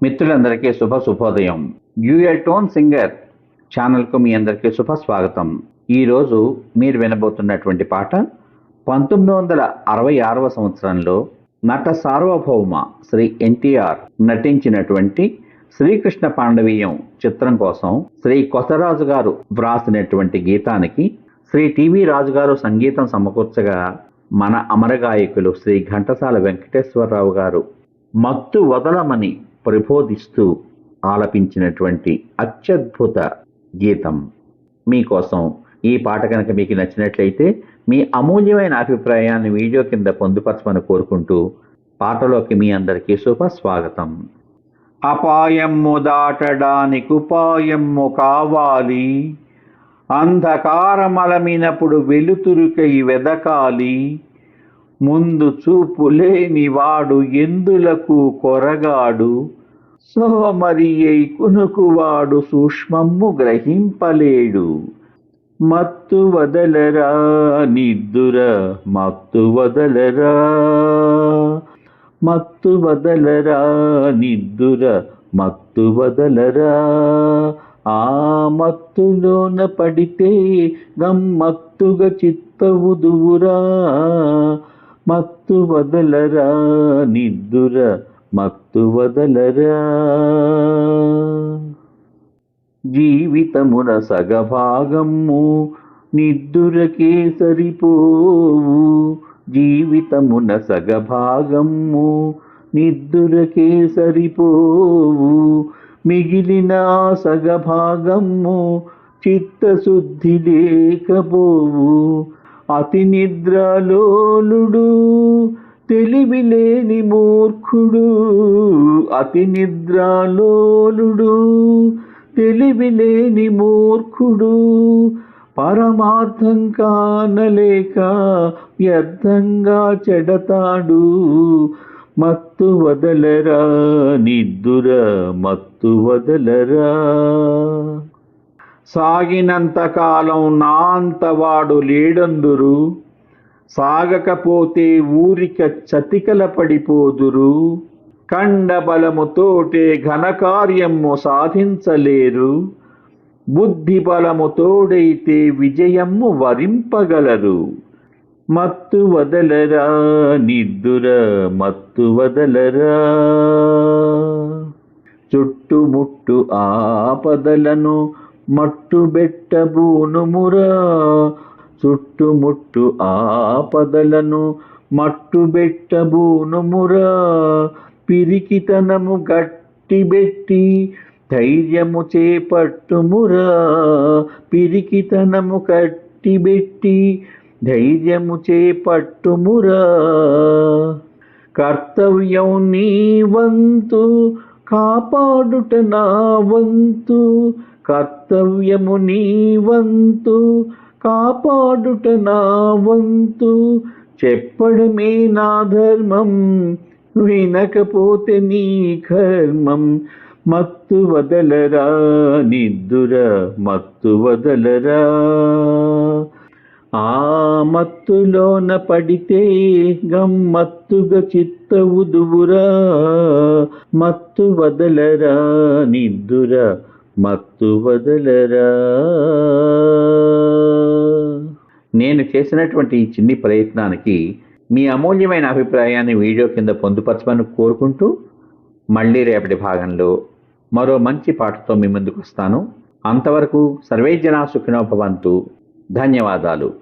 మిత్రులందరికీ శుభ శుభోదయం. యూఎల్ టోన్ సింగర్ ఛానల్కు మీ అందరికీ శుభ స్వాగతం. ఈరోజు మీరు వినబోతున్నటువంటి పాట పంతొమ్మిది వందల అరవై ఆరవ సంవత్సరంలో నట సార్వభౌమ శ్రీ ఎన్టీఆర్ నటించినటువంటి శ్రీకృష్ణ పాండవీయం చిత్రం కోసం శ్రీ కొసరాజు గారు వ్రాసినటువంటి గీతానికి శ్రీ టివి రాజు గారు సంగీతం సమకూర్చగా మన అమరగాయకులు శ్రీ ఘంటసాల వెంకటేశ్వరరావు గారు మత్తు వదలమని ప్రబోధిస్తూ ఆలపించినటువంటి అత్యద్భుత గీతం మీకోసం ఈ పాట కనుక మీకు నచ్చినట్లయితే మీ అమూల్యమైన అభిప్రాయాన్ని వీడియో కింద పొందుపరచమని కోరుకుంటూ పాటలోకి మీ అందరికీ శుభ స్వాగతం. అపాయము దాటడానికి ఉపాయము కావాలి. అంధకారమలమినప్పుడు వెలుతురుకై వెదకాలి. ముందు చూపు లేనివాడు ఎందులకు కొరగాడు? సోమరియై కునుకువాడు సూక్ష్మము గ్రహింపలేడు. మత్తు వదలరా నిద్దుర మత్తు వదలరా. మత్తు వదలరా నిద్దుర మత్తు వదలరా. ఆ మత్తులోన పడితే గమ్మత్తుగా చిత్తవు చిత్తవుదువురా మత్తు వదలరా నిద్దుర మత్తు వదలరా. జీవితమున సగభాగము నిద్దురకే సరిపోవు. జీవితమున సగభాగము నిద్దురకే సరిపోవు. మిగిలిన సగభాగము చిత్తశుద్ధి లేకపోవు. అతి నిద్రలోలుడు తెలివిలేని మూర్ఖుడు అతి నిద్రలోలుడు. తెలివిలేని మూర్ఖుడు పరమార్థం కానలేక వ్యర్థంగా చెడతాడు. మత్తు వదలరా నిద్దుర మత్తు వదలరా. సాగినంతకాలం నా అంతవాడు లేడందురు. సాగకపోతే ఊరిక చతికల పడిపోదురు. కండ బలముతోటే ఘనకార్యము సాధించలేరు. బుద్ధి విజయము వరింపగలరు. మత్తు వదలరా నిద్దుర మత్తు వదలరా. చుట్టుముట్టు ఆపదలను మట్టుబెట్టబూనుమురా చుట్టుముట్టు ఆపదలను మట్టుబెట్టబూనుమురా పిరికితనము గట్టిబెట్టి ధైర్యము చేపట్టుమురా పిరికితనము కట్టిబెట్టి ధైర్యము చేపట్టుమురా కర్తవ్యం నీ వంతు కాపాడుట నా వంతు. కర్తవ్యము నీ వంతు కాపాడుట నా వంతు. చెప్పడమే నా ధర్మం వినకపోతే నీ కర్మం. మత్తు వదలరా నిద్దుర మత్తు వదలరా. ఆ మత్తులోన పడితే గమ్మత్తుగా చిత్త ఉదువురా. మత్తు వదలరా నిద్దుర మత్తు వదలరా. నేను చేసినటువంటి ఈ చిన్ని ప్రయత్నానికి మీ అమూల్యమైన అభిప్రాయాన్ని వీడియో కింద పొందుపరచమని కోరుకుంటూ మళ్ళీ రేపటి భాగంలో మరో మంచి పాటతో మీ ముందుకు వస్తాను. అంతవరకు సర్వే జనా సుఖినోభవంతు ధన్యవాదాలు.